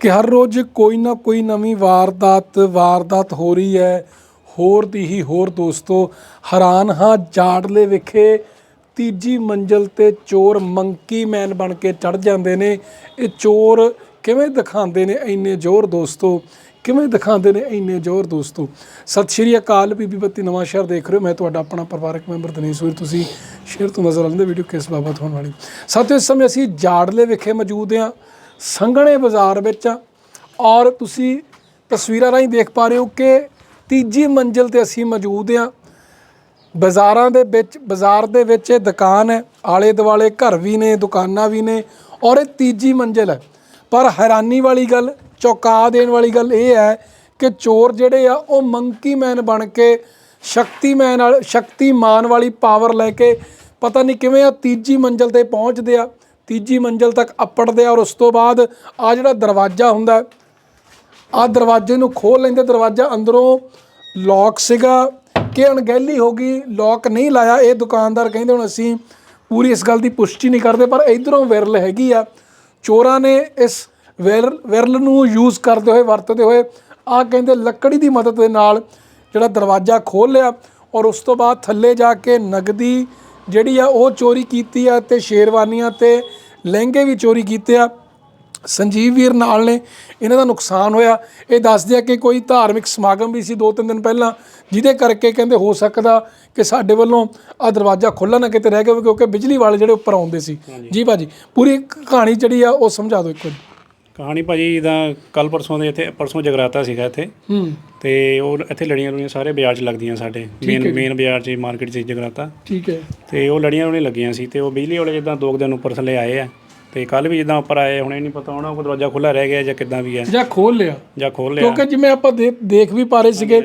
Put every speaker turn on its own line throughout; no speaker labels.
ਕਿ ਹਰ ਰੋਜ਼ ਕੋਈ ਨਾ ਕੋਈ ਨਵੀਂ ਵਾਰਦਾਤ ਵਾਰਦਾਤ ਹੋ ਰਹੀ ਹੈ। ਹੋਰ ਦੀ ਹੀ ਹੋਰ ਦੋਸਤੋ, ਹੈਰਾਨ ਹਾਂ ਜਾੜਲੇ ਵਿਖੇ ਤੀਜੀ ਮੰਜ਼ਲ ਤੇ ਚੋਰ ਮੰਕੀ ਮੈਨ ਬਣ ਕੇ ਚੜ ਜਾਂਦੇ ਨੇ। ਇਹ ਚੋਰ ਕਿਵੇਂ ਦਿਖਾਉਂਦੇ ਨੇ ਇੰਨੇ ਜ਼ੋਰ ਦੋਸਤੋ? ਕਿਵੇਂ ਦਿਖਾਉਂਦੇ ਨੇ ਇੰਨੇ ਜ਼ੋਰ ਦੋਸਤੋ? ਸਤਿ ਸ਼੍ਰੀ ਅਕਾਲ, ਬੀਬੀ ਬੱਤੀ ਨਵਾਂ ਸ਼ਹਿਰ ਦੇਖ ਰਹੇ ਹੋ। ਮੈਂ ਤੁਹਾਡਾ ਆਪਣਾ ਪਰਿਵਾਰਕ ਮੈਂਬਰ ਦਨੇਸ਼ ਸੂਰੀ। ਤੁਸੀਂ ਸ਼ੇਅਰ ਤੋਂ ਨਜ਼ਰ ਆਉਂਦੇ ਵੀਡੀਓ ਕਿਸ ਬਾਬਤ ਹੋਣ ਵਾਲੀ। ਸਾਥੀਓ, ਇਸ ਸਮੇਂ ਅਸੀਂ ਜਾੜਲੇ ਵਿਖੇ ਮੌਜੂਦ ਹਾਂ। ਸੰਘਣੇ ਬਾਜ਼ਾਰ ਵਿੱਚ ਆ। ਔਰ ਤੁਸੀਂ ਤਸਵੀਰਾਂ ਰਾਹੀਂ ਦੇਖ ਪਾ ਰਹੇ ਹੋ ਕਿ ਤੀਜੀ ਮੰਜ਼ਿਲ ਤੇ ਅਸੀਂ ਮੌਜੂਦ ਹਾਂ। ਬਾਜ਼ਾਰਾਂ ਦੇ ਵਿੱਚ, ਬਾਜ਼ਾਰ ਦੇ ਵਿੱਚ ਇਹ ਦੁਕਾਨ ਹੈ। ਆਲੇ ਦੁਆਲੇ ਘਰ ਵੀ ਨੇ, ਦੁਕਾਨਾਂ ਵੀ ਨੇ ਔਰ ਇਹ ਤੀਜੀ ਮੰਜ਼ਿਲ ਹੈ। ਪਰ ਹੈਰਾਨੀ ਵਾਲੀ ਗੱਲ, ਚੌਕਾ ਦੇਣ ਵਾਲੀ ਗੱਲ ਇਹ ਹੈ ਕਿ ਚੋਰ ਜਿਹੜੇ ਆ, ਉਹ ਮੰਕੀ ਮੈਨ ਬਣ ਕੇ ਸ਼ਕਤੀਮੈਨ ਨਾਲ ਸ਼ਕਤੀਮਾਨ ਵਾਲੀ ਪਾਵਰ ਲੈ ਕੇ ਪਤਾ ਨਹੀਂ ਕਿਵੇਂ ਆ ਤੀਜੀ ਮੰਜ਼ਿਲ ਤੇ ਪਹੁੰਚਦੇ ਆ। ਤੀਜੀ ਮੰਜ਼ਿਲ ਤੱਕ ਅੱਪੜਦੇ ਆ ਔਰ ਉਸ ਤੋਂ ਬਾਅਦ ਆ ਜਿਹੜਾ ਦਰਵਾਜ਼ਾ ਹੁੰਦਾ ਹੈ, ਆ ਦਰਵਾਜ਼ੇ ਨੂੰ ਖੋਲ ਲੈਂਦੇ ਦਰਵਾਜ਼ਾ ਅੰਦਰੋਂ ਲੌਕ ਸੀਗਾ। ਕਿ ਅਣਗਹਿਲੀ ਹੋ ਗਈ ਲੌਕ ਨਹੀਂ ਲਾਇਆ ਇਹ ਦੁਕਾਨਦਾਰ ਕਹਿੰਦੇ ਹੁਣ ਅਸੀਂ ਪੂਰੀ ਇਸ ਗੱਲ ਦੀ ਪੁਸ਼ਟੀ ਨਹੀਂ ਕਰਦੇ ਪਰ ਇਧਰੋਂ ਵਿਰਲ ਹੈਗੀ ਆ। ਚੋਰਾਂ ਨੇ ਇਸ ਵਿਰਲ ਵਿਰਲ ਨੂੰ ਯੂਜ਼ ਕਰਦੇ ਹੋਏ ਵਰਤਦੇ ਹੋਏ ਆ ਕਹਿੰਦੇ ਲੱਕੜੀ ਦੀ ਮਦਦ ਦੇ ਨਾਲ ਜਿਹੜਾ ਦਰਵਾਜ਼ਾ ਖੋਲ ਲਿਆ ਔਰ ਉਸ ਤੋਂ ਬਾਅਦ ਥੱਲੇ ਜਾ ਕੇ ਨਗਦੀ ਜਿਹੜੀ ਆ ਉਹ ਚੋਰੀ ਕੀਤੀ ਆ ਤੇ ਸ਼ੇਰਵਾਨੀਆਂ ਤੇ ਲਹਿੰਗੇ ਵੀ ਚੋਰੀ ਕੀਤੇ ਆ। ਸੰਜੀਵ ਵੀਰ ਨਾਲ ਨੇ ਇਹਨਾਂ ਦਾ ਨੁਕਸਾਨ ਹੋਇਆ। ਇਹ ਦੱਸਦੇ ਆ ਕਿ ਕੋਈ ਧਾਰਮਿਕ ਸਮਾਗਮ ਵੀ ਸੀ ਦੋ ਤਿੰਨ ਦਿਨ ਪਹਿਲਾਂ ਜਿਹਦੇ ਕਰਕੇ ਕਹਿੰਦੇ ਹੋ ਸਕਦਾ ਕਿ ਸਾਡੇ ਵੱਲੋਂ ਆ ਦਰਵਾਜ਼ਾ ਖੁੱਲ੍ਹਾ ਨਾ ਕਿਤੇ ਰਹਿ ਗਿਆ ਕਿਉਂਕਿ ਬਿਜਲੀ ਵਾਲੇ ਜਿਹੜੇ ਉੱਪਰ ਆਉਂਦੇ ਸੀ। ਜੀ ਭਾਜੀ ਪੂਰੀ ਕਹਾਣੀ ਜਿਹੜੀ ਆ ਉਹ ਸਮਝਾ ਦਿਓ ਇੱਕ ਵਾਰੀ।
ਕਹਾਣੀ ਭਾਜੀ ਦਾ ਕੱਲ ਪਰਸੋਂ ਦੇ ਇੱਥੇ ਪਰਸੋਂ ਜਗਰਾਤਾ ਸੀਗਾ ਇੱਥੇ।
ਹੂੰ।
ਤੇ ਉਹ ਇੱਥੇ ਲੜੀਆਂ ਲੁੜੀਆਂ ਸਾਰੇ ਬਾਜ਼ਾਰ 'ਚ ਲੱਗਦੀਆਂ ਸਾਡੇ ਮੇਨ ਮੇਨ ਬਾਜ਼ਾਰ 'ਚ ਮਾਰਕੀਟ 'ਚ ਜਗਰਾਤਾ।
ਠੀਕ ਹੈ।
ਤੇ ਉਹ ਲੜੀਆਂ ਲੁੜੀਆਂ ਲੱਗੀਆਂ ਸੀ ਤੇ ਉਹ ਬਿਜਲੀ ਵਾਲੇ ਜਿੱਦਾਂ ਦੋ ਕੁ ਦਿਨ ਉੱਪਰ ਥੱਲੇ ਆਏ ਆ। ਤੇ ਕੱਲ ਵੀ ਜਿੱਦਾਂ ਉੱਪਰ ਆਏ ਹੁਣ ਇਹ ਨਹੀਂ ਪਤਾ ਹੋਣਾ ਉਹ ਦਰਵਾਜ਼ਾ ਖੁੱਲਾ ਰਹਿ ਗਿਆ ਜਾਂ ਕਿੱਦਾਂ ਵੀ ਹੈ।
ਜਾਂ ਖੋਲ ਲਿਆ।
ਜਾਂ ਖੋਲ ਲਿਆ।
ਕਿਉਂਕਿ ਜਿਵੇਂ ਆਪਾਂ ਦੇ- ਦੇਖ ਵੀ ਪਾ ਰਹੇ ਸੀਗੇ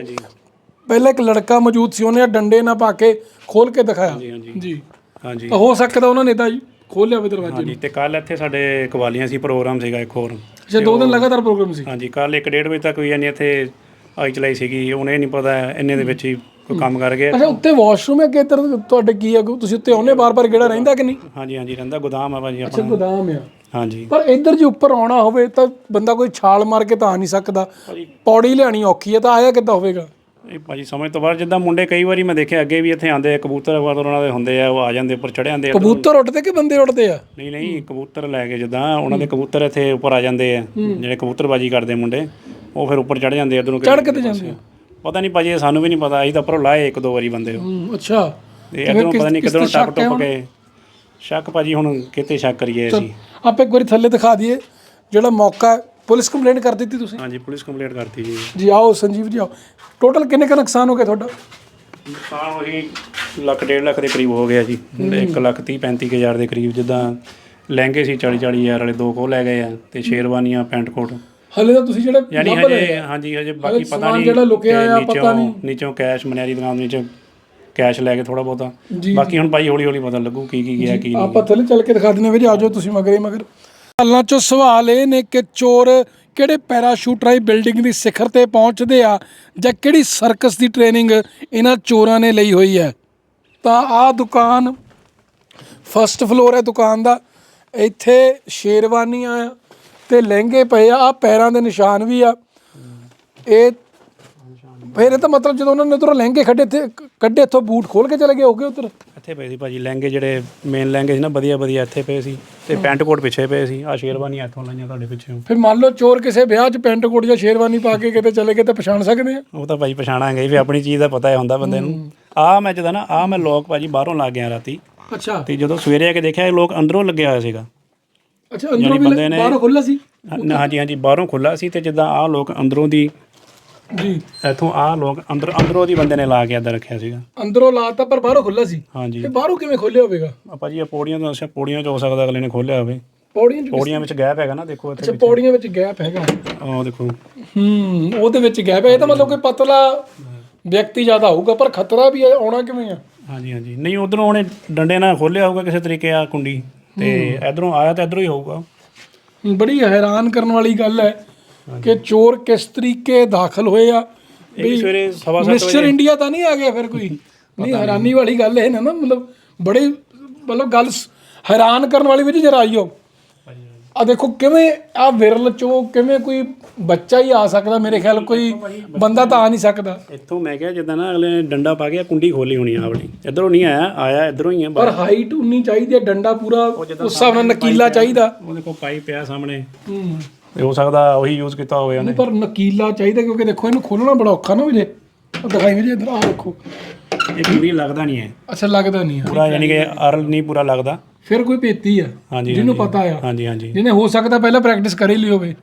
ਪਹਿਲਾਂ ਇੱਕ ਲੜਕਾ ਮੌਜੂਦ ਸੀ ਉਹਨੇ ਡੰਡੇ ਨਾਲ ਪਾ ਕੇ ਖੋਲ ਕੇ ਦਿਖਾਇਆ। ਜੀ।
ਹਾਂਜੀ।
ਤਾਂ ਹੋ ਸਕਦਾ ਉਹਨਾਂ ਨੇ ਤਾਂ ਖੋਲ ਲਿਆ ਵੀ ਦਰਵਾਜ਼ੇ
ਹਾਂਜੀ ਤੇ ਕੱਲ ਇੱਥੇ ਸਾਡੇ ਕਵਾਲੀਆਂ ਸੀ ਪ੍ਰੋਗਰਾਮ ਸੀਗਾ ਇੱਕ ਹੋਰ।
ਅੱਛਾ ਦੋ ਦਿਨ ਲਗਾਤਾਰ ਪ੍ਰੋਗਰਾਮ ਸੀ?
ਹਾਂਜੀ ਕੱਲ 1:30 ਵਜੇ ਤੱਕ ਵੀ ਇਹਨੇ ਇੱਥੇ ਆਈ ਚਲਾਈ ਸੀਗੀ ਉਹਨੇ ਨਹੀਂ ਪਤਾ ਇੰਨੇ ਦੇ ਵਿੱਚ ਹੀ ਕੋਈ ਕੰਮ ਕਰ ਗਿਆ।
ਅੱਛਾ ਉੱਤੇ ਵਾਸ਼ਰੂਮ ਹੈ ਕਿ ਇੱਧਰ ਤੁਹਾਡੇ ਕੀ ਹੈ? ਤੁਸੀਂ ਉੱਤੇ ਆਉਨੇ ਬਾਰ-ਬਾਰ ਗੇੜਾ ਰਹਿੰਦਾ ਕਿ ਨਹੀਂ?
ਹਾਂਜੀ ਹਾਂਜੀ ਰਹਿੰਦਾ ਗੋਦਾਮ ਆ ਭਾਜੀ
ਅੱਛਾ
ਆਪਣਾ।
ਗੋਦਾਮ ਆ।
ਹਾਂਜੀ।
ਪਰ ਇੱਧਰ ਜੇ ਉੱਪਰ ਆਉਣਾ ਹੋਵੇ ਤਾਂ ਬੰਦਾ ਕੋਈ ਛਾਲ ਮਾਰ ਕੇ ਤਾਂ ਆ ਨਹੀਂ ਸਕਦਾ। ਪੌੜੀ ਲਿਆਣੀ ਔਖੀ ਹੈ ਤਾਂ ਆਇਆ ਕਿੱਦਾਂ ਹੋਵੇਗਾ?
ਇਹ ਭਾਜੀ ਸਮਝ ਤੋਂ ਬਾਅਦ ਜਿੱਦਾਂ ਮੁੰਡੇ ਕਈ ਵਾਰੀ ਮੈਂ ਦੇਖਿਆ ਅੱਗੇ ਵੀ ਇੱਥੇ ਆਂਦੇ ਆ ਕਬੂਤਰ ਵਗੈਰਾ ਉਹਨਾਂ ਦੇ ਹੁੰਦੇ ਆ ਉਹ ਆ ਜਾਂਦੇ ਉੱਪਰ ਚੜ ਜਾਂਦੇ ਆ
ਕਬੂਤਰ ਉੱਡਦੇ ਕਿ ਬੰਦੇ ਉੱਡਦੇ ਆ?
ਨਹੀਂ ਨਹੀਂ ਕਬੂਤਰ ਲੈ ਕੇ ਜਿੱਦਾਂ ਉਹਨਾਂ ਦੇ ਕਬੂਤਰ ਇੱਥੇ ਉੱਪਰ ਆ ਜਾਂਦੇ ਆ ਜਿਹੜੇ ਕਬੂਤਰਬਾਜੀ ਕਰਦੇ ਮੁੰਡੇ ਉਹ ਫਿਰ ਉੱਪਰ ਚੜ ਜਾਂਦੇ ਇਧਰੋਂ
ਚੜ ਕਿਤੇ ਜਾਂਦੇ ਆ?
ਪਤਾ ਨਹੀਂ ਭਾਜੀ ਇਹ ਸਾਨੂੰ ਵੀ ਨਹੀਂ ਪਤਾ ਅਸੀਂ ਤਾਂ ਉੱਪਰੋਂ ਲਾਏ ਇੱਕ ਦੋ ਵਾਰੀ ਬੰਦੇ ਉਹ।
ਅੱਛਾ।
ਤੇ ਇਧਰੋਂ ਪਤਾ ਨਹੀਂ ਕਿਧਰੋਂ ਟੱਪ ਟੁੱਪ ਕੇ ਸ਼ੱਕ ਭਾਜੀ ਹੁਣ ਕਿਤੇ ਸ਼ੱਕ ਕਰੀਏ ਅਸੀਂ।
ਆਪਾਂ ਇੱਕ ਵਾਰੀ ਥੱਲੇ ਦਿਖਾ ਦਈਏ ਜਿਹੜਾ ਮੌਕਾ ਪੁਲਿਸ ਕੰਪਲੇਂਟ ਕਰ ਦਿੱਤੀ ਤੁਸੀਂ?
ਹਾਂਜੀ ਪੁਲਿਸ ਕੰਪਲੀਟ ਕਰਤੀ ਜੀ।
ਜੀ ਆਓ ਸੰਜੀਵ ਜੀ ਆਓ। ਟੋਟਲ ਕਿੰਨੇ ਕੁ ਨੁਕਸਾਨ ਹੋ ਗਿਆ ਤੁਹਾਡਾ?
ਨੁਕਸਾਨ ਉਹੀ ਲੱਖ ਡੇਢ ਲੱਖ ਦੇ ਕਰੀਬ ਹੋ ਗਿਆ ਜੀ। 1 ਲੱਖ 30 35 ਹਜ਼ਾਰ ਦੇ ਕਰੀਬ ਜਿੱਦਾਂ ਲਹਿੰਗੇ ਸੀ 40 40 ਹਜ਼ਾਰ ਵਾਲੇ ਦੋ ਕੋ ਲੈ ਗਏ ਆ ਤੇ ਸ਼ੇਰਵਾਨੀਆਂ ਪੈਂਟ ਕੋਟ
ਹਲੇ ਤਾਂ ਤੁਸੀਂ ਜਿਹੜੇ
ਯਾਨੀ
ਲੱਭ ਰਹੇ
ਹਜੇ
ਆ।
ਹਾਂਜੀ ਹਜੇ ਬਾਕੀ ਪਤਾ
ਸਮਾਨ
ਨਹੀਂ
ਜਿਹੜਾ ਲੁਕਿਆ ਆ, ਪਤਾ ਨਹੀਂ।
ਨੀਚੋਂ ਕੈਸ਼ ਮਨਿਆਰੀ ਦੁਕਾਨ ਦੇ ਨੀਚੋਂ ਕੈਸ਼ ਲੈ ਕੇ ਥੋੜਾ ਬਹੁਤਾ।
ਜੀ
ਬਾਕੀ ਹੁਣ ਭਾਈ ਹੌਲੀ ਹੌਲੀ ਪਤਾ ਲੱਗੂ ਕੀ ਕੀ ਗਿਆ ਕੀ ਨਹੀਂ
ਆਪਾਂ ਥੱਲੇ ਚੱਲ ਕੇ ਦਿਖਾ ਦਿੰਦੇ ਵੀਰੇ ਆਜੋ ਤੁਸੀਂ ਮਗਰੇ ਮਗਰ। ਹਾਲਾਂ ਚੋਂ ਸਵਾਲ ਇਹ ਨੇ ਕਿ ਚੋਰ ਕਿਹੜੇ ਪੈਰਾਸ਼ੂਟ ਰਾਹੀਂ ਬਿਲਡਿੰਗ ਦੀ ਸਿਖਰ ਤੇ ਪਹੁੰਚਦੇ ਆ ਜਾਂ ਕਿਹੜੀ ਸਰਕਸ ਦੀ ਟ੍ਰੇਨਿੰਗ ਇਹਨਾਂ ਚੋਰਾਂ ਨੇ ਲਈ ਹੋਈ ਹੈ? ਤਾਂ ਆਹ ਦੁਕਾਨ ਫਸਟ ਫਲੋਰ ਹੈ ਦੁਕਾਨ ਦਾ। ਇੱਥੇ ਸ਼ੇਰਵਾਨੀਆਂ ਆ ਤੇ ਲਹਿੰਗੇ ਪਏ ਆ। ਆਹ ਪੈਰਾਂ ਦੇ ਨਿਸ਼ਾਨ ਵੀ ਆ। ਇਹ ਫਿਰ ਇਹ ਤਾਂ ਮਤਲਬ ਜਦੋਂ ਉਹਨਾਂ ਨੇ ਉਧਰੋਂ ਲਹਿੰਗੇ ਕੱਢੇ ਤੇ ਕੱਢੇ ਇੱਥੋਂ ਬੂਟ ਖੋਲ ਕੇ ਚਲੇ ਗਏ ਹੋਗੇ ਉਧਰ?
ਇੱਥੇ ਪਏ ਸੀ ਭਾਜੀ ਲਹਿੰਗੇ ਜਿਹੜੇ ਮੇਨ ਲਹਿੰਗੇ ਸੀ ਨਾ ਵਧੀਆ ਵਧੀਆ ਇੱਥੇ ਪਏ ਸੀ ਤੇ ਪੈਂਟ ਕੋਟ ਪਿੱਛੇ ਪਏ ਸੀ। ਆ ਸ਼ੇਰਵਾਨੀਆਂ ਇੱਥੋਂ ਲਾਈਆਂ ਤੁਹਾਡੇ ਪਿੱਛੇ।
ਫਿਰ ਮੰਨ ਲਓ ਚੋਰ ਕਿਸੇ ਵਿਆਹ 'ਚ ਪੈਂਟ ਕੋਟ ਜਾਂ ਸ਼ੇਰਵਾਨੀ ਪਾ ਕੇ ਕਿਤੇ ਚਲੇ ਗਏ ਤਾਂ ਪਛਾਣ ਸਕਦੇ ਆ?
ਉਹ ਤਾਂ ਭਾਜੀ ਪਛਾਣਾਂਗੇ ਵੀ ਆਪਣੀ ਚੀਜ਼ ਦਾ ਪਤਾ ਹੀ ਹੁੰਦਾ ਬੰਦੇ ਨੂੰ। ਆ ਮੈਂ ਜਦਾਂ ਨਾ ਆ ਮੈਂ ਲੋਕ ਭਾਜੀ ਬਾਹਰੋਂ ਲੱਗ ਗਿਆ ਰਾਤੀ।
ਅੱਛਾ।
ਤੇ ਜਦੋਂ ਸਵੇਰੇ ਆ ਕੇ ਦੇਖਿਆ ਇਹ ਲੋਕ ਅੰਦਰੋਂ ਲੱਗਿਆ ਹੋਇਆ ਸੀਗਾ।
ਅੱਛਾ ਅੰਦਰੋਂ ਵੀ ਬਾਹਰੋਂ ਖੁੱਲਾ ਸੀ?
ਹਾਂਜੀ ਹਾਂਜੀ ਬਾਹਰੋਂ ਖੁੱਲਾ ਸੀ ਤੇ ਜਿੱਦਾਂ ਆ ਲੋਕ ਅੰਦਰੋਂ ਦੀ
ਜੀ।
ਇੱਥੋਂ ਆ ਲੋਕ ਅੰਦਰ ਅੰਦਰੋਂ ਦੀ ਬੰਦੇ ਨੇ ਲਾ ਕੇ ਅੰਦਰ ਰੱਖਿਆ ਸੀਗਾ।
ਅੰਦਰੋਂ ਲਾਤਾ ਪਰ ਬਾਹਰੋਂ ਖੁੱਲਾ ਸੀ।
ਹਾਂਜੀ।
ਤੇ ਬਾਹਰੋਂ ਕਿਵੇਂ ਖੋਲਿਆ ਹੋਵੇਗਾ?
ਆਪਾਂ ਜੀ ਇਹ ਪੌੜੀਆਂ ਤੋਂ ਅੱਛਾ ਪੌੜੀਆਂ ਚ ਹੋ ਸਕਦਾ ਅਗਲੇ ਨੇ ਖੋਲਿਆ ਹੋਵੇ।
ਪੌੜੀਆਂ 'ਚ
ਪੌੜੀਆਂ ਵਿੱਚ ਗੈਪ ਹੈਗਾ ਨਾ ਦੇਖੋ ਇੱਥੇ
ਅੱਛਾ ਪੌੜੀਆਂ ਵਿੱਚ ਗੈਪ ਹੈਗਾ।
ਉਹ ਦੇਖੋ।
ਹੂੰ ਉਹਦੇ ਵਿੱਚ ਗੈਪ ਹੈ। ਇਹ ਤਾਂ ਮਤਲਬ ਕੋਈ ਪਤਲਾ ਵਿਅਕਤੀ ਜ਼ਿਆਦਾ ਹੋਊਗਾ ਪਰ ਖਤਰਾ ਵੀ ਹੈ, ਆਉਣਾ ਕਿਵੇਂ ਆ?
ਹਾਂਜੀ ਹਾਂਜੀ। ਨਹੀਂ ਉਧਰੋਂ ਉਹਨੇ ਡੰਡੇ ਨਾਲ ਖੋਲਿਆ ਹੋਊਗਾ ਕਿਸੇ ਤਰੀਕੇ ਆ ਕੁੰਡੀ। ਤੇ ਇਧਰੋਂ ਆਇਆ ਤਾਂ ਇਧਰੋਂ ਹੀ ਹੋਊਗਾ।
ਬੜੀ ਹੈਰਾਨ ਕਰਨ ਵਾਲੀ ਗੱਲ ਹੈ। ਕਿ ਚੋਰ ਕਿਸ ਤਰੀਕੇ ਦਾਖਲ ਹੋਏ ਆ?
ਵੀ ਸਵੇਰੇ
ਮਿਸਟਰ ਇੰਡੀਆ ਤਾਂ ਨਹੀਂ ਆ ਗਿਆ ਫਿਰ ਕੋਈ? ਨਹੀਂ ਹੈਰਾਨੀ ਵਾਲੀ ਗੱਲ ਇਹ ਨਾ ਨਾ ਮਤਲਬ ਬੜੇ ਮਤਲਬ ਗੱਲ ਹੈਰਾਨ ਕਰਨ ਵਾਲੀ ਵਿੱਚ ਜਰਾ ਆਈਓ। ਆ ਦੇਖੋ ਕਿਵੇਂ ਆ ਵਿਰਲ ਚੋਂ ਕਿਵੇਂ ਕੋਈ ਬੱਚਾ ਹੀ ਆ ਸਕਦਾ ਮੇਰੇ ਖਿਆਲ ਕੋਈ ਬੰਦਾ ਤਾਂ ਆ ਨਹੀਂ। ਸਕਦਾ।
ਇੱਥੋਂ ਮੈਂ ਕਿਹਾ ਜਿੱਦਾਂ ਨਾ ਅਗਲੇ ਨੇ ਡੰਡਾ ਪਾ ਕੇ ਕੁੰਡੀ ਖੋਲੀ ਹੋਣੀ ਆ ਆਪਣੀ। ਇਧਰੋਂ ਨਹੀਂ ਆਇਆ ਆਇਆ ਇਧਰੋਂ ਹੀ ਆ
ਪਰ ਹਾਈਟ ਉਨੀ ਚਾਹੀਦੀ ਹੈ ਡੰਡਾ ਪੂਰਾ ਉਸ ਹਿਸਾਬ ਨਾਲ ਨਕੀਲਾ ਚਾਹੀਦਾ।
ਉਹਦੇ ਕੋਲ ਪਾਈਪ ਪਿਆ ਸਾਹਮਣੇ।
ਹੂੰ।
ਤੇ ਹੋ ਸਕਦਾ ਉਹੀ ਯੂਜ਼ ਕੀਤਾ ਹੋਵੇ ਉਹਨੇ।
ਪਰ ਨਕੀਲਾ ਚਾਹੀਦਾ ਕਿਉਂਕਿ ਦੇਖੋ ਇਹਨੂੰ ਖੋਲਣਾ ਬੜਾ ਔਖਾ ਨਾ ਵੀਰੇ ਆ ਦਿਖਾਈ ਵੀਰੇ ਇਧਰ ਆ ਦੇਖੋ।
ਇਹ ਕੁੰਡੀ ਲੱਗਦਾ ਨਹੀਂ ਹੈ।
ਅੱਛਾ ਲੱਗਦਾ ਨਹੀਂ ਆ
ਪੂਰਾ ਯਾਨੀ ਕਿ ਅਰਲ ਨਹੀਂ ਪੂਰਾ ਲੱਗਦਾ।
ਫਿਰ ਕੋਈ ਭੇਤੀ ਆ
ਹਾਂਜੀ
ਜਿਹਨੂੰ। ਪਤਾ ਆ।
ਹਾਂਜੀ ਹਾਂਜੀ।
ਜਿਹਨੇ ਹੋ ਸਕਦਾ ਪਹਿਲਾਂ ਪ੍ਰੈਕਟਿਸ ਕਰ ਹੀ ਲਈ ਹੋਵੇ।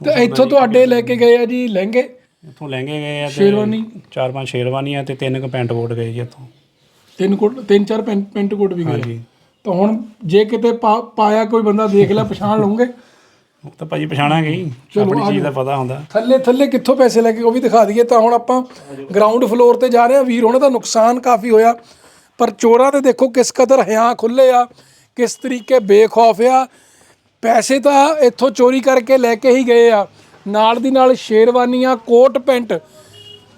ਤੇ ਇੱਥੋਂ ਤੁਹਾਡੇ ਲੈ ਕੇ ਗਏ ਆ ਜੀ ਲਹਿੰਗੇ?
ਇੱਥੋਂ ਲਹਿੰਗੇ ਗਏ ਆ ਤੇ
ਸ਼ੇਰਵਾਨੀ।
ਚਾਰ ਪੰਜ ਸ਼ੇਰਵਾਨੀਆਂ ਤੇ ਤਿੰਨ ਕੁ ਪੈਂਟ ਕੋਟ ਗਏ ਜੀ ਇੱਥੋਂ।
ਤਿੰਨ ਕੋਟ ਤਿੰਨ ਚਾਰ ਪੈਂਟ ਪੈਂਟ ਕੋਟ ਵੀ ਗਏ
ਹਾਂਜੀ।
ਤਾਂ ਹੁਣ ਜੇ ਕਿਤੇ ਪਾ- ਪਾਇਆ ਕੋਈ ਬੰਦਾ ਦੇਖ ਲਿਆ ਪਛਾਣ ਲਓਗੇ
ਉਹ ਤਾਂ ਭਾਜੀ ਪਛਾਣਾਂਗੇ ਹੀ। ਆਪਣੀ ਚੀਜ਼ ਦਾ ਪਤਾ ਹੁੰਦਾ।
ਥੱਲੇ ਥੱਲੇ ਕਿੱਥੋਂ ਪੈਸੇ ਲੈ ਕੇ ਉਹ ਵੀ ਦਿਖਾ ਦਈਏ। ਤਾਂ ਹੁਣ ਆਪਾਂ ਗਰਾਊਂਡ ਫਲੋਰ ਤੇ ਜਾ ਰਹੇ ਹਾਂ। ਵੀਰ ਹੁਣ ਦਾ ਨੁਕਸਾਨ ਕਾਫੀ ਹੋਇਆ। ਪਰ ਚੋਰਾਂ ਦੇ ਦੇਖੋ ਕਿਸ ਕਦਰ ਹਿਆਂ ਖੁੱਲੇ ਆ ਕਿਸ ਤਰੀਕੇ ਬੇਖੌਫ ਆ। ਪੈਸੇ ਤਾਂ ਇੱਥੋਂ ਚੋਰੀ ਕਰਕੇ ਲੈ ਕੇ ਹੀ ਗਏ ਆ। ਨਾਲ ਦੀ ਨਾਲ ਸ਼ੇਰਵਾਨੀਆਂ ਕੋਟ ਪੈਂਟ।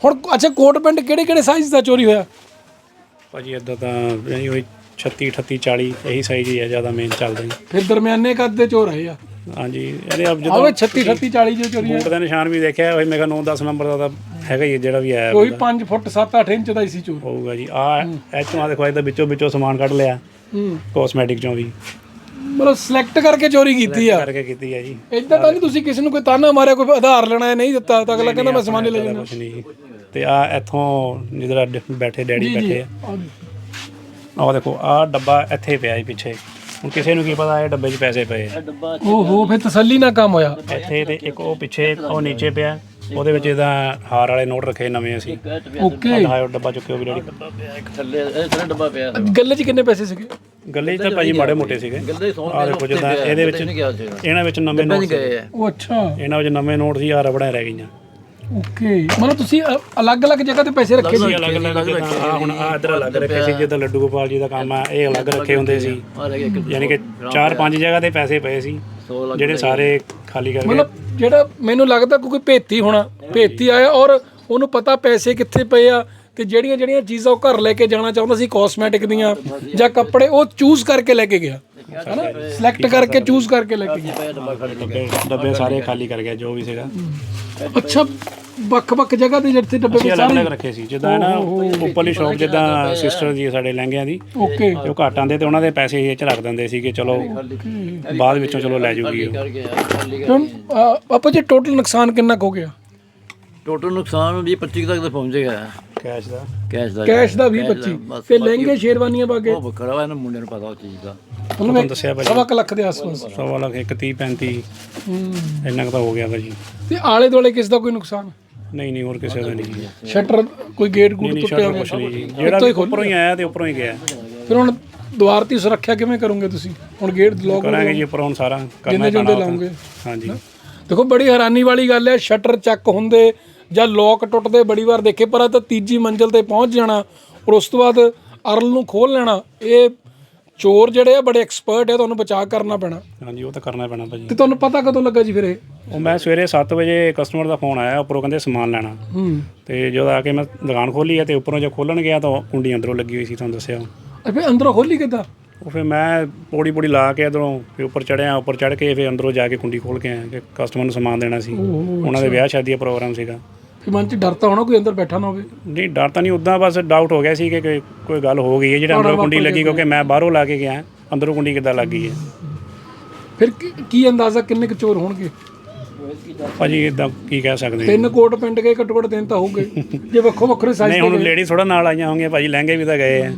ਹੁਣ ਅੱਛਾ ਕੋਟ ਪੈਂਟ ਕਿਹੜੇ ਕਿਹੜੇ ਸਾਈਜ਼ ਦਾ ਚੋਰੀ ਹੋਇਆ?
ਭਾਜੀ ਇਦਾਂ ਤਾਂ ਯਾਨੀ ਹੋਈ। 36 38 40 ਇਹੀ ਸਾਈਜ਼ ਹੀ ਹੈ ਜ਼ਿਆਦਾ ਮੇਨ ਚੱਲਦਾ ਜੀ
ਫਿਰ ਦਰਮਿਆਨੇ ਕੱਦ ਦੇ ਚੋਰ ਆਏ ਆ।
ਹਾਂਜੀ ਇਹਦੇ ਆਪ ਜਦੋਂ
ਆਵੇ 36 38 40 ਜੋ ਚੋਰੀ
ਬੂਟ ਦਾ ਨਿਸ਼ਾਨ ਵੀ ਦੇਖਿਆ ਹੋਈ ਮੇਗਾ 9 10 ਨੰਬਰ ਦਾ ਤਾਂ ਹੈਗਾ ਹੀ ਹੈ ਜਿਹੜਾ ਵੀ ਆਇਆ
ਕੋਈ 5 ਫੁੱਟ 7 8 ਇੰਚ ਦਾ ਹੀ ਸੀ ਚੋਰ।
ਹੋਊਗਾ ਜੀ। ਆ ਐਚੋਂ ਆ ਦੇਖੋ ਇਹਦਾ ਵਿੱਚੋਂ ਵਿੱਚੋਂ ਸਮਾਨ ਕੱਢ ਲਿਆ
ਹੂੰ।
ਕੋਸਮੈਟਿਕ ਚੋਂ ਵੀ।
ਮਤਲਬ ਸਿਲੈਕਟ ਕਰਕੇ ਚੋਰੀ ਕੀਤੀ ਆ।
ਕਰਕੇ ਕੀਤੀ ਹੈ ਜੀ।
ਇਦਾਂ ਤਾਂ ਨਹੀਂ ਤੁਸੀਂ ਕਿਸੇ ਨੂੰ ਕੋਈ ਤਾਨਾ ਮਾਰਿਆ ਕੋਈ ਆਧਾਰ ਲੈਣਾ ਨਹੀਂ ਦਿੱਤਾ ਤਾਂ ਅਗਲਾ ਕਹਿੰਦਾ ਮੈਂ ਸਮਾਨ ਲੈ ਜਾਣਾ।
ਕੁਛ ਨਹੀਂ। ਤੇ ਆ ਇੱਥੋਂ ਜਿਹੜਾ ਬੈਠੇ ਡੈਡੀ ਬੈਠੇ ਆ। ਆਹ ਦੇਖੋ ਆ ਡੱਬਾ ਇੱਥੇ ਪਿਆ ਜੀ ਪਿੱਛੇ। ਹੁਣ ਕਿਸੇ ਨੂੰ ਕੀ ਪਤਾ ਇਹ ਡੱਬੇ 'ਚ ਪੈਸੇ ਪਏ ਆ।
ਓਹੋ ਫਿਰ ਤਸੱਲੀ ਨਾਲ ਕੰਮ ਹੋਇਆ।
ਇੱਥੇ ਤੇ ਇੱਕ ਉਹ ਪਿੱਛੇ ਉਹ ਨੀਚੇ ਪਿਆ। ਉਹਦੇ ਵਿੱਚ ਇਹਦਾ ਹਾਰ ਵਾਲੇ ਨੋਟ ਰੱਖੇ ਨਵੇਂ ਅਸੀਂ।
ਓਕੇ।
ਦਿਖਾਓ ਡੱਬਾ ਚੁੱਕਿਓ ਵੀ ਡੈਡੀ।
ਇੱਕ ਥੱਲੇ ਇਹ ਥੱਲੇ ਡੱਬਾ ਪਿਆ।
ਗੱਲੇ 'ਚ ਕਿੰਨੇ ਪੈਸੇ ਸੀਗੇ?
ਗੱਲੇ 'ਚ ਤਾਂ ਭਾਜੀ ਮਾੜੇ ਮੋਟੇ ਸੀਗੇ।
ਗੱਲੇ ਸੌ
ਆ ਦੇਖੋ ਜਿੱਦਾਂ ਇਹਦੇ ਵਿੱਚ ਇਹਨਾਂ ਵਿੱਚ ਨਵੇਂ ਨੋਟ ਸੀ।
ਉਹ ਅੱਛਾ।
ਇਹਨਾਂ ਵਿੱਚ ਨਵੇਂ ਨੋਟ ਸੀ ਆ ਰਬੜਾਂ ਰਹਿ ਗਈਆਂ।
ਓਕੇ ਮਤਲਬ ਤੁਸੀਂ ਅ- ਅਲੱਗ-ਅਲੱਗ ਜਗ੍ਹਾ ਤੇ ਪੈਸੇ ਰੱਖੇ ਸੀ?
ਅਲੱਗ ਅਲੱਗ ਜਿੱਦਾਂ ਆ ਹੁਣ ਆ ਇਧਰ ਅਲੱਗ ਰੱਖੇ ਸੀ ਜਿੱਦਾਂ ਲੱਡੂ ਗੋਪਾਲ ਜੀ ਦਾ ਕੰਮ ਆ ਇਹ ਅਲੱਗ ਰੱਖੇ ਹੁੰਦੇ ਸੀ।
ਇੱਕ
ਯਾਨੀ ਕਿ ਚਾਰ ਪੰਜ ਜਗ੍ਹਾ ਤੇ ਪੈਸੇ ਪਏ ਸੀ ਜਿਹੜੇ ਸਾਰੇ ਖਾਲੀ ਕਰਕੇ।
ਮਤਲਬ ਜਿਹੜਾ ਮੈਨੂੰ ਲੱਗਦਾ ਕੋਈ ਭੇਤੀ ਹੋਣਾ ਭੇਤੀ ਆਇਆ ਔਰ ਉਹਨੂੰ ਪਤਾ ਪੈਸੇ ਕਿੱਥੇ ਪਏ ਆ ਤੇ ਜਿਹੜੀਆਂ ਜਿਹੜੀਆਂ ਚੀਜ਼ਾਂ ਉਹ ਘਰ ਲੈ ਕੇ ਜਾਣਾ ਚਾਹੁੰਦਾ ਸੀ ਕਾਸਮੈਟਿਕ ਦੀਆਂ ਜਾਂ ਕੱਪੜੇ ਉਹ ਚੂਜ਼ ਕਰਕੇ ਲੈ ਕੇ ਗਿਆ। ਹੈਨਾ? ਸਿਲੈਕਟ ਕਰਕੇ ਚੂਜ਼ ਕਰਕੇ ਲੈ ਕੇ ਗਿਆ।
ਡੱਬਾ
ਸਾਰੇ ਖਾਲੀ ਕਰ ਗਿਆ ਜੋ ਵੀ ਸੀਗਾ।
ਅੱਛਾ ਵੱਖ-ਵੱਖ ਜਗ੍ਹਾ ਤੇ ਜਿੱਥੇ ਡੱਬੇ
ਅਸੀਂ ਅਲੱਗ ਅਲੱਗ ਰੱਖੇ ਸੀ ਜਿੱਦਾਂ ਨਾ ਉੱਪਰਲੀ ਸ਼ੌਪ ਜਿੱਦਾਂ ਸਿਸਟਰ ਦੀ ਸਾਡੇ ਲਹਿੰਗਿਆਂ ਦੀ
ਓਕੇ।
ਉਹ ਘੱਟ ਆਂਦੇ ਤੇ ਉਹਨਾਂ ਦੇ ਪੈਸੇ ਇਹ ਚ ਰੱਖ ਦਿੰਦੇ ਸੀ ਕਿ ਚਲੋ ਬਾਅਦ ਵਿੱਚੋਂ ਚਲੋ ਲੈ ਜੂਗੀ ਉਹ।
ਹੁਣ ਅ, ਆਪਾਂ ਜੀ ਟੋਟਲ ਨੁਕਸਾਨ ਕਿੰਨਾ ਕੁ ਹੋ ਗਿਆ?
ਟੋਟਲ ਨੁਕਸਾਨ ਵੀ 25 ਤੱਕ ਤਾਂ ਪਹੁੰਚ ਗਿਆ।
ਕੈਸ਼ ਦਾ।
ਕੈਸ਼ ਦਾ
ਕੈਸ਼ ਦਾ 20 25
ਬਸ
ਤੇ ਲਹਿੰਗੇ ਸ਼ੇਰਵਾਨੀਆਂ ਪਾ ਕੇ।
ਉਹ ਵੱਖਰਾ ਵਾ ਇਹਨਾਂ ਮੁੰਡੇ ਨੂੰ ਪਤਾ ਉਹ ਚੀਜ਼ ਦਾ।
ਮਤਲਬ
ਦੱਸਿਆ ਭਾਜੀ।
ਸਵਾ ਕੁ ਲੱਖ ਦੇ ਆਸ-ਪਾਸ।
ਸਵਾ ਲੱਖ ਇੱਕ 30 35
ਹੂੰ।
ਇੰਨਾ ਕੁ ਤਾਂ ਹੋ ਗਿਆ ਭਾਜੀ।
ਤੇ ਆਲੇ ਦੁਆਲੇ ਕਿਸ ਦਾ ਕੋਈ ਨੁਕਸਾਨ?
ਨਹੀਂ ਨਹੀਂ ਹੋਰ ਕਿਸੇ ਦਾ ਨਹੀਂ।
ਸ਼ਟਰ ਕੋਈ ਗੇਟ ਗੂਟ ਟੁੱਟਿਆ ਹੋਇਆ?
ਕੁਛ ਨਹੀਂ। ਜਿਹੜਾ ਵੀ ਉੱਪਰੋਂ ਹੀ ਆਇਆ ਤੇ ਉੱਪਰੋਂ ਹੀ ਗਿਆ।
ਫਿਰ ਹੁਣ ਦੁਆਰ ਦੀ ਸੁਰੱਖਿਆ ਕਿਵੇਂ ਕਰੋਗੇ ਤੁਸੀਂ? ਹੁਣ ਗੇਟ ਲੋਕ
ਕਰਾਂਗੇ ਜੀ ਉੱਪਰੋਂ ਹੁਣ ਸਾਰਾ। ਕਰਨਾ ਪੈਣਾ।
ਲਾਉਂਗੇ।
ਹਾਂਜੀ।
ਦੇਖੋ ਬੜੀ ਹੈਰਾਨੀ ਵਾਲੀ ਗੱਲ ਹੈ ਸ਼ਟਰ ਚੱਕ ਹੁੰਦੇ ਜਾਂ ਲੋਕ ਟੁੱਟਦੇ ਬੜੀ ਵਾਰ ਦੇਖੇ ਪਰ ਇਹ ਤਾਂ ਤੀਜੀ ਮੰਜ਼ਲ ਤੇ ਪਹੁੰਚ ਜਾਣਾ ਔਰ ਉਸ ਤੋਂ ਬਾਅਦ ਅਰਲ ਨੂੰ ਖੋਲ ਲੈਣਾ ਇਹ ਚੋਰ ਜਿਹੜੇ ਆ ਬੜੇ ਐਕਸਪਰਟ ਹੈ ਤੁਹਾਨੂੰ ਬਚਾਅ ਕਰਨਾ ਪੈਣਾ।
ਹਾਂਜੀ ਉਹ ਤਾਂ ਕਰਨਾ ਪੈਣਾ ਭਾਜੀ।
ਤੇ ਤੁਹਾਨੂੰ ਪਤਾ ਕਦੋਂ ਲੱਗਾ ਜੀ ਫਿਰ ਇਹ?
ਉਹ ਮੈਂ ਸਵੇਰੇ 7 ਵਜੇ ਕਸਟਮਰ ਦਾ ਫੋਨ ਆਇਆ ਉੱਪਰੋਂ ਕਹਿੰਦੇ ਸਮਾਨ ਲੈਣਾ।
ਹੂੰ।
ਤੇ ਜਦੋਂ ਆ ਕੇ ਮੈਂ ਦੁਕਾਨ ਖੋਲੀ ਹੈ ਤੇ ਉੱਪਰੋਂ ਜੇ ਖੋਲਣ ਗਿਆ ਤਾਂ ਕੁੰਡੀ ਅੰਦਰੋਂ ਲੱਗੀ ਹੋਈ ਸੀ ਤੁਹਾਨੂੰ ਦੱਸਿਆ।
ਫਿਰ ਅੰਦਰੋਂ ਖੋਲੀ ਕਿੱਦਾਂ?
ਉਹ ਫਿਰ ਮੈਂ ਪੌੜੀ ਪੌੜੀ ਲਾ ਕੇ ਇਧਰੋਂ ਫਿਰ ਉੱਪਰ ਚੜਿਆ ਉੱਪਰ ਚੜ ਕੇ ਫਿਰ ਅੰਦਰੋਂ ਜਾ ਕੇ ਕੁੰਡੀ ਖੋਲ ਕੇ ਆਇਆ ਕਿ ਕਸਟਮਰ ਨੂੰ ਸਮਾਨ ਦੇਣਾ ਸੀ। ਉਹਨਾਂ ਦੇ ਵਿਆਹ ਸ਼ਾਦੀ ਦਾ ਪ੍ਰੋਗਰਾਮ ਸੀਗਾ।
ਫਿਰ ਮਨ ਚ ਡਰ ਤਾਂ ਹੋਣਾ ਕੋਈ ਅੰਦਰ ਬੈਠਾ ਨਾ ਹੋਵੇ।
ਨਹੀਂ ਡਰ ਤਾਂ ਨਹੀਂ ਉਦਾਂ ਬਸ ਡਾਊਟ ਹੋ ਗਿਆ ਸੀ ਕਿ ਕੋਈ- ਕੋਈ ਗੱਲ ਹੋ ਗਈ ਹੈ ਜਿਹੜਾ ਅੰਦਰੋਂ ਕੁੰਡੀ ਲੱਗੀ ਕਿਉਂਕਿ ਮੈਂ ਬਾਹਰੋਂ ਲਾ ਕੇ ਗਿਆ ਅੰਦਰੋਂ ਕੁੰਡੀ ਕਿੱਦਾਂ ਲੱਗ ਗਈ ਹੈ।
ਫਿਰ ਕੀ- ਕੀ ਅੰਦਾਜ਼ਾ ਕਿੰਨੇ ਕੁ ਚੋਰ ਹੋਣਗੇ?
ਭਾਜੀ ਇਦਾਂ ਕੀ ਕਹਿ ਸਕਦੇ ਹਾਂ।
ਤਿੰਨ ਕੋਟ ਪਿੰਡ ਗਏ ਘੱਟੋ ਘੱਟ ਤਿੰਨ ਤਾਂ ਹੋਊਗੇ। ਜੇ ਵੱਖੋ ਵੱਖਰੇ ਸਾਈਜ਼
ਨਹੀਂ ਹੁਣ ਲੇਡੀ ਥੋੜਾ ਨਾਲ ਆਈਆਂ ਹੋਣਗੀਆਂ ਭਾਜੀ ਲਹਿੰਗੇ ਵੀ ਤਾਂ ਗਏ ਆ।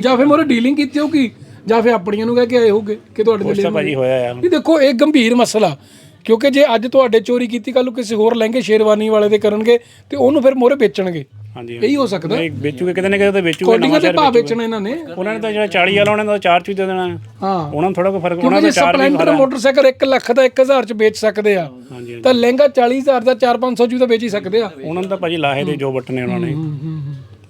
ਜਾਂ ਫਿਰ ਮੋਰੇ ਡੀਲਿੰਗ ਕੀਤੀ ਹੋਊਗੀ ਜਾਂ ਫਿਰ ਆਪਣੀਆਂ ਨੂੰ ਕਹਿ ਕੇ ਆਏ ਹੋਗੇ ਕਿ ਤੁਹਾਡੇ ਦੇ
ਉਸ ਤਾਂ ਭਾਜੀ ਹੋਇਆ ਆ।
ਇਹ ਦੇਖੋ ਇਹ ਗੰਭੀਰ ਮਸਲਾ। ਕਿਉਂਕਿ ਜੇ ਅੱਜ ਤੁਹਾਡੇ ਚੋਰੀ ਕੀਤੀ ਕੱਲ ਨੂੰ ਕਿਸੇ ਹੋਰ ਲਹਿੰਗੇ ਸ਼ੇਰਵਾਨੀ ਵਾਲੇ ਦੇ ਕਰਨਗੇ ਤੇ ਉਹਨੂੰ ਫਿਰ ਮੋਰੇ ਵੇਚਣਗੇ।
ਹਾਂਜੀ
ਇਹੀ ਹੋ ਸਕਦਾ।
ਨਹੀਂ ਵੇਚੂਗੇ ਕਿਤੇ ਨਾ ਕਿਤੇ ਤਾਂ ਵੇਚੂਗੇ
ਕੋਡਿੰਗਾਂ ਦੇ ਭਾਅ ਵੇਚਣਾ ਇਹਨਾਂ ਨੇ।
ਉਹਨਾਂ ਨੇ ਤਾਂ ਜਿਹੜਾ 40 ਵਾਲਾ ਉਹਨਾਂ ਤਾਂ ਚਾਰ ਚ ਹੀ ਦੇ ਦੇਣਾ।
ਹਾਂ।
ਉਹਨਾਂ ਨੂੰ ਥੋੜਾ ਕੋਈ ਫ਼ਰਕ ਉਹਨਾਂ ਦਾ ਚਾਰ ਵੀ
ਸਪਲੈਂਡਰ ਮੋਟਰਸਾਈਕਲ 1 ਲੱਖ ਦਾ 1000 ਚ ਵੇਚ ਸਕਦੇ ਆ ਤਾਂ ਲਹਿੰਗਾ 40000 ਦਾ 4-500 ਚ ਵੀ ਤਾਂ ਵੇਚ ਹੀ ਸਕਦੇ ਆ।
ਉਹਨਾਂ ਨੂੰ ਤਾਂ ਭਾਜੀ ਲਾਹੇ ਦੇ ਜੋ ਵੱਟਨੇ ਉਹਨਾਂ ਨੇ।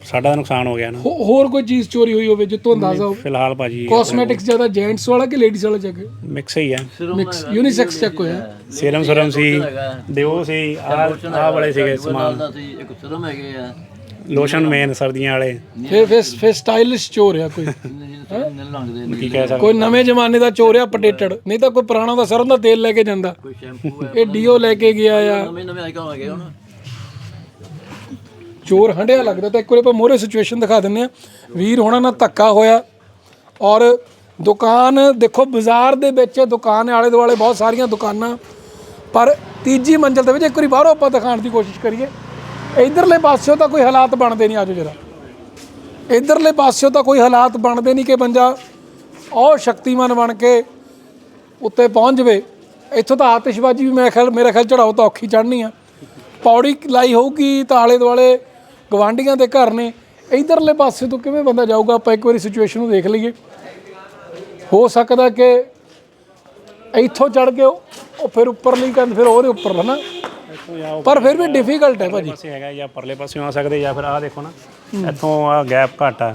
ਸਾਡਾ ਨੁਕਸਾਨ ਹੋ ਗਿਆ ਨਾ।
ਹੋ- ਹੋਰ ਕੋਈ ਚੀਜ਼ ਚੋਰੀ ਹੋਈ ਹੋਵੇ ਜਿੱਤੋਂ ਅੰਦਾਜ਼ਾ ਹੋ
ਫਿਲਹਾਲ ਭਾਜੀ
ਕਾਸਮੈਟਿਕਸ ਜ਼ਿਆਦਾ ਜੈਂਟਸ ਵਾਲਾ ਕਿ ਲੇਡੀਜ਼ ਵਾਲਾ ਜਗ੍ਹਾ
ਮਿਕਸ ਹੀ ਆ।
ਮਿਕਸ ਯੂਨੀਸੈਕਸ ਚੱਕ ਹੋਇਆ।
ਸੀਰਮ ਸਰਮ ਸੀ। ਦਿਓ ਸੀ ਆਹ ਆਹ ਵਾਲੇ ਸੀਗੇ ਸਮਾਨ।
ਦਾ ਸੀ ਇੱਕ ਸਿਰਮ ਹੈਗੇ ਆ।
ਲੋਸ਼ਨ ਮੇਨ ਸਰਦੀਆਂ ਵਾਲੇ।
ਫਿਰ ਫਿਰ ਫਿਰ ਸਟਾਈਲਿਸ਼ ਚੋਰ ਆ ਕੋਈ।
ਕੀ ਕਹਿ ਸਕਦੇ
ਕੋਈ ਨਵੇਂ ਜ਼ਮਾਨੇ ਦਾ ਚੋਰ ਆ ਅਪਡੇਟਡ ਨਹੀਂ ਤਾਂ ਕੋਈ ਪੁਰਾਣਾ ਦਾ ਸਰੋਂ ਦਾ ਤੇਲ ਲੈ ਕੇ ਜਾਂਦਾ।
ਕੋਈ ਸ਼ੈਂਪੂ ਹੈ
ਇਹ ਡੀਓ ਲੈ ਕੇ ਗਿਆ ਆ।
ਨਵੇਂ ਨਵੇਂ ਆਈਕਨ ਆ ਗਏ ਹੁਣ।
ਜ਼ੋਰ ਹੰਡਿਆ ਲੱਗਦਾ ਤਾਂ ਇੱਕ ਵਾਰੀ ਆਪਾਂ ਮੋਰੇ ਸਿਚੁਏਸ਼ਨ ਦਿਖਾ ਦਿੰਦੇ ਆ ਵੀਰ ਹੋਣਾ ਨਾਲ ਧੱਕਾ ਹੋਇਆ। ਔਰ ਦੁਕਾਨ ਦੇਖੋ, ਬਾਜ਼ਾਰ ਦੇ ਵਿੱਚ ਦੁਕਾਨ ਆਲੇ ਦੁਆਲੇ ਬਹੁਤ ਸਾਰੀਆਂ ਦੁਕਾਨਾਂ। ਪਰ ਤੀਜੀ ਮੰਜ਼ਲ ਦੇ ਵਿੱਚ ਇੱਕ ਵਾਰੀ ਬਾਹਰੋਂ ਆਪਾਂ ਦਿਖਾਉਣ ਦੀ ਕੋਸ਼ਿਸ਼ ਕਰੀਏ। ਇਧਰਲੇ ਪਾਸਿਓਂ ਤਾਂ ਕੋਈ ਹਾਲਾਤ ਬਣਦੇ ਨਹੀਂ ਆਜੋ ਜਰਾ। ਇਧਰਲੇ ਪਾਸਿਓਂ ਤਾਂ ਕੋਈ ਹਾਲਾਤ ਬਣਦੇ ਨਹੀਂ ਕਿ ਬੰਦਾ ਉਹ ਸ਼ਕਤੀਮਾਨ ਬਣ ਕੇ ਉੱਤੇ ਪਹੁੰਚ ਜਵੇ। ਇੱਥੋਂ ਤਾਂ ਆਤਿਸ਼ਬਾਜ਼ੀ ਵੀ ਮੈਂ ਖਿਆਲ ਮੇਰੇ ਖਿਆਲ ਚੜਾਓ ਤਾਂ ਔਖੀ ਚੜ੍ਹਨੀ ਆ। ਪੌੜੀ ਲਾਈ ਹੋਊਗੀ ਤਾਂ ਆਲੇ ਦੁਆਲੇ ਗਵਾਂਢੀਆਂ ਦੇ ਘਰ ਨੇ ਇਧਰਲੇ ਪਾਸੇ ਤੋਂ ਕਿਵੇਂ ਬੰਦਾ ਜਾਊਗਾ? ਆਪਾਂ ਇੱਕ ਵਾਰੀ ਸਿਚੁਏਸ਼ਨ ਨੂੰ ਦੇਖ ਲਈਏ। ਹੋ ਸਕਦਾ ਕਿ ਇੱਥੋਂ ਚੜ ਕੇ ਉਹ ਫਿਰ ਉੱਪਰਲੀ ਕੰਧ ਫਿਰ ਉਹਦੇ ਉੱਪਰ ਹਨਾ?
ਜਾਂ ਉਹ
ਪਰ ਫਿਰ ਵੀ ਡਿਫਿਕਲਟ ਹੈ ਭਾਜੀ।
ਪਾਸੇ ਹੈਗਾ ਜਾਂ ਪਰਲੇ ਪਾਸਿਓਂ ਆ ਸਕਦੇ ਜਾਂ ਫਿਰ ਆਹ ਦੇਖੋ ਨਾ ਇੱਥੋਂ ਆ ਗੈਪ ਘੱਟ ਆ।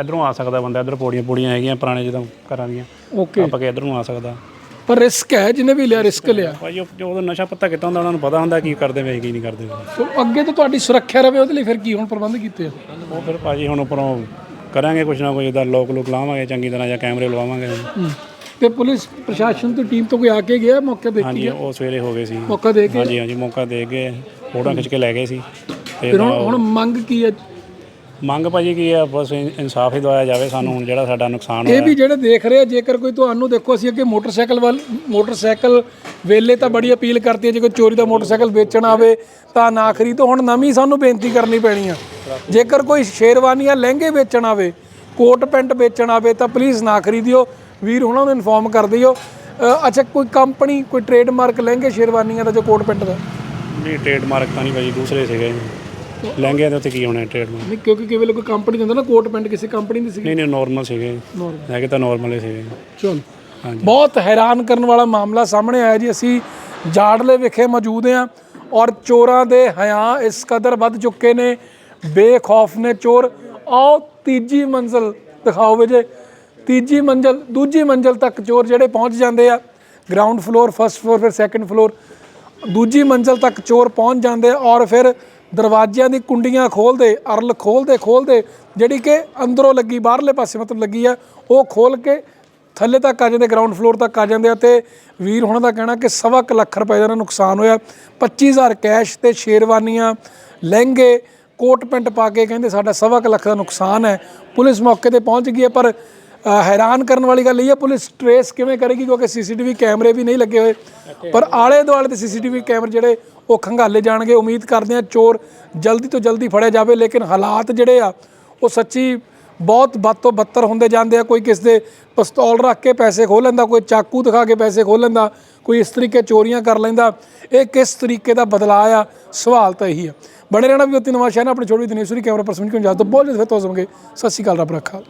ਇੱਧਰੋਂ ਆ ਸਕਦਾ ਬੰਦਾ ਇੱਧਰ ਪੌੜੀਆਂ ਪੌੜੀਆਂ ਹੈਗੀਆਂ ਪੁਰਾਣੇ ਜਦੋਂ ਘਰਾਂ ਦੀਆਂ।
ਓਕੇ
ਆਪਾਂ ਕਿ ਇੱਧਰ ਨੂੰ ਆ ਸਕਦਾ।
ਪਰ ਰਿਸਕ ਹੈ ਜਿਹਨੇ ਵੀ ਲਿਆ ਰਿਸਕ ਲਿਆ।
ਭਾਈ ਉਹ ਜੋ ਉਹਦਾ ਨਸ਼ਾ ਪੱਤਾ ਕੀਤਾ ਹੁੰਦਾ ਉਹਨਾਂ ਨੂੰ ਪਤਾ ਹੁੰਦਾ ਕੀ ਕਰਦੇ ਵੇ ਕੀ ਨਹੀਂ ਕਰਦੇ
ਸੋ ਅੱਗੇ ਤੋਂ ਤੁਹਾਡੀ ਸੁਰੱਖਿਆ ਰਵੇ ਉਹਦੇ ਲਈ ਫਿਰ ਕੀ ਹੁਣ ਪ੍ਰਬੰਧ ਕੀਤੇ ਆ?
ਉਹ ਫਿਰ ਭਾਜੀ ਹੁਣ ਉੱਪਰੋਂ ਕਰਾਂਗੇ ਕੁਛ ਨਾ ਕੁਛ ਇਹਦਾ ਲੋਕ ਲੋਕ ਲਾਵਾਂਗੇ ਚੰਗੀ ਤਰ੍ਹਾਂ ਜਾਂ ਕੈਮਰੇ ਲਵਾਵਾਂਗੇ।
ਹੂੰ। ਤੇ ਪੁਲਿਸ ਪ੍ਰਸ਼ਾਸਨ ਤੋਂ ਟੀਮ ਤੋਂ ਕੋਈ ਆ ਕੇ ਗਿਆ ਮੌਕੇ ਦੇਖੀ
ਹਾਂਜੀ ਉਹ ਸਵੇਰੇ ਹੋ ਗਏ ਸੀ।
ਮੌਕਾ ਦੇ ਕੇ
ਹਾਂਜੀ ਹਾਂਜੀ ਮੌਕਾ ਦੇ ਗਏ ਫੋਟੋਆਂ ਖਿੱਚ ਕੇ ਲੈ ਗਏ ਸੀ। ਤੇ
ਫਿਰ ਹੁਣ ਹੁਣ ਮੰਗ ਕੀ ਹੈ?
ਮੰਗ ਭਾਜੀ ਕੀ ਆ ਬਸ ਇਨ- ਇਨਸਾਫ ਹੀ ਦਵਾਇਆ ਜਾਵੇ ਸਾਨੂੰ ਹੁਣ ਜਿਹੜਾ ਸਾਡਾ ਨੁਕਸਾਨ
ਇਹ
ਹੋਇਆ।
ਵੀ ਜਿਹੜੇ ਦੇਖ ਰਹੇ ਆ ਜੇਕਰ ਕੋਈ ਤੁਹਾਨੂੰ ਦੇਖੋ ਅਸੀਂ ਅੱਗੇ ਮੋਟਰਸਾਈਕਲ ਵੱਲ ਮੋਟਰਸਾਈਕਲ ਵੇਲੇ ਤਾਂ ਬੜੀ ਅਪੀਲ ਕਰਤੀ ਹੈ ਜੇ ਕੋਈ ਚੋਰੀ ਦਾ ਮੋਟਰਸਾਈਕਲ ਵੇਚਣਾ ਆਵੇ ਤਾਂ ਨਾ ਖਰੀਦੋ। ਹੁਣ ਨਵੀਂ ਸਾਨੂੰ ਬੇਨਤੀ ਕਰਨੀ ਪੈਣੀ ਆ। ਜੇਕਰ ਕੋਈ ਸ਼ੇਰਵਾਨੀਆਂ ਲਹਿੰਗੇ ਵੇਚਣ ਆਵੇ ਕੋਟ ਪੈਂਟ ਵੇਚਣ ਆਵੇ ਤਾਂ ਪਲੀਜ਼ ਨਾ ਖਰੀਦਿਓ। ਵੀਰ ਉਹਨਾਂ ਨੂੰ ਇਨਫੋਰਮ ਕਰ ਦਿਓ। ਅ, ਅੱਛਾ ਕੋਈ ਕੰਪਨੀ ਕੋਈ ਟ੍ਰੇਡਮਾਰਕ ਲਹਿੰਗੇ ਸ਼ੇਰਵਾਨੀਆਂ ਦਾ ਜੋ ਕੋਟ ਪੈਂਟ ਦਾ?
ਨਹੀਂ ਟ੍ਰੇਡਮਾਰਕ ਤਾਂ ਨਹੀਂ ਭਾਜੀ ਦੂਸਰੇ ਸੀਗੇ। ਲਹਿੰਗਿਆਂ ਦੇ ਉੱਤੇ ਕੀ ਹੋਣਾ ਟ੍ਰੇਡਮਾਰਕ
ਨਹੀਂ ਕਿਉਂਕਿ ਕਿਵੇਂ ਕੋਈ ਕੰਪਨੀ ਦਿੰਦਾ ਨਾ ਕੋਟ ਪੈਂਟ ਕਿਸੇ ਕੰਪਨੀ ਦੀ ਸੀ
ਨਹੀਂ ਨਹੀਂ ਨਾਰਮਲ ਸੀਗੇ।
Normal।
ਹੈਗੇ ਤਾਂ ਨਾਰਮਲ ਹੀ ਸੀਗੇ।
ਚਲ। ਬਹੁਤ ਹੈਰਾਨ ਕਰਨ ਵਾਲਾ ਮਾਮਲਾ ਸਾਹਮਣੇ ਆਇਆ ਜੀ। ਅਸੀਂ ਜਾੜਲੇ ਵਿਖੇ ਮੌਜੂਦ ਹਾਂ ਔਰ ਚੋਰਾਂ ਦੇ ਹਿਆਂ ਇਸ ਕਦਰ ਵੱਧ ਚੁੱਕੇ ਨੇ। ਬੇਖੌਫ ਨੇ ਚੋਰ। ਆਓ ਤੀਜੀ ਮੰਜ਼ਲ ਦਿਖਾਓ ਵੇ ਜੇ। ਤੀਜੀ ਮੰਜ਼ਲ ਦੂਜੀ ਮੰਜ਼ਲ ਤੱਕ ਚੋਰ ਜਿਹੜੇ ਪਹੁੰਚ ਜਾਂਦੇ ਆ। ਗਰਾਊਂਡ ਫਲੋਰ ਫਸਟ ਫਲੋਰ ਫਿਰ ਸੈਕੰਡ ਫਲੋਰ ਦੂਜੀ ਮੰਜ਼ਲ ਤੱਕ ਚੋਰ ਪਹੁੰਚ ਜਾਂਦੇ ਆ ਔਰ ਫਿਰ ਦਰਵਾਜ਼ਿਆਂ ਦੀ ਕੁੰਡੀਆਂ ਖੋਲਦੇ, ਅਰਲ ਖੋਲਦੇ ਖੋਲਦੇ, ਜਿਹੜੀ ਕਿ ਅੰਦਰੋਂ ਲੱਗੀ, ਬਾਹਰਲੇ ਪਾਸੇ ਮਤਲਬ ਲੱਗੀ ਆ, ਉਹ ਖੋਲ ਕੇ ਥੱਲੇ ਤੱਕ ਆ ਜਾਂਦੇ ਗਰਾਊਂਡ ਫਲੋਰ ਤੱਕ ਆ ਜਾਂਦੇ ਆ ਤੇ ਵੀਰ ਹੁਣਾਂ ਦਾ ਕਹਿਣਾ ਕਿ ਸਵਾ ਕੁ ਲੱਖ ਰੁਪਏ ਦਾ ਨੁਕਸਾਨ ਹੋਇਆ। 25000 ਕੈਸ਼ ਤੇ ਸ਼ੇਰਵਾਨੀਆਂ ਲਹਿੰਗੇ, ਕੋਟ ਪੈਂਟ ਪਾ ਕੇ ਕਹਿੰਦੇ ਸਾਡਾ ਸਵਾ ਕੁ ਲੱਖ ਦਾ ਨੁਕਸਾਨ ਹੈ। ਪੁਲਿਸ ਮੌਕੇ ਤੇ ਪਹੁੰਚ ਗਈ ਹੈ, ਪਰ ਹੈਰਾਨ ਕਰਨ ਵਾਲੀ ਗੱਲ ਇਹ ਹੈ ਪੁਲਿਸ ਟਰੇਸ ਕਿਵੇਂ ਕਰੇਗੀ ਕਿਉਂਕਿ ਸੀਸੀਟੀਵੀ ਕੈਮਰੇ ਵੀ ਨਹੀਂ ਲੱਗੇ ਹੋਏ। ਪਰ ਆਲੇ ਦੁਆਲੇ ਦੇ ਸੀਸੀਟੀਵੀ ਕੈਮਰੇ ਜਿਹੜੇ ਉਹ ਖੰਗਾਲੇ ਜਾਣਗੇ। ਉਮੀਦ ਕਰਦੇ ਆ ਚੋਰ ਜਲਦੀ ਤੋਂ ਜਲਦੀ ਫੜਿਆ ਜਾਵੇ ਲੇਕਿਨ ਹਾਲਾਤ ਜਿਹੜੇ ਆ ਉਹ ਸੱਚੀ ਬਹੁਤ ਬਦ ਤੋਂ ਬੱਤਰ ਹੁੰਦੇ ਜਾਂਦੇ ਆ। ਕੋਈ ਕਿਸ ਦੇ ਪਿਸਤੌਲ ਰੱਖ ਕੇ ਪੈਸੇ ਖੋਹ ਲੈਂਦਾ ਕੋਈ ਚਾਕੂ ਦਿਖਾ ਕੇ ਪੈਸੇ ਖੋਹ ਲੈਂਦਾ ਕੋਈ ਇਸ ਤਰੀਕੇ ਚੋਰੀਆਂ ਕਰ ਲੈਂਦਾ ਇਹ ਕਿਸ ਤਰੀਕੇ ਦਾ ਬਦਲਾਅ ਆ? ਸਵਾਲ ਤਾਂ ਇਹੀ ਆ। ਬਣੇ ਰਹਿਣਾ ਵੀ ਉੱਤੀ ਨਵਾਂ ਸ਼ਹਿਰ ਆਪਣੇ ਛੋਟੀ ਦਿਨੇਸ਼ਵਰੀ ਕੈਮਰਾ ਪਰਸਨ ਕਿਉਂ ਜਾ ਤੋਂ ਬਹੁਤ ਜਲਦੀ ਫਿਰ ਤੋਂ ਸਤਿ ਸ਼੍ਰੀ ਅਕਾਲ ਰੱਬ ਰੱਖਾ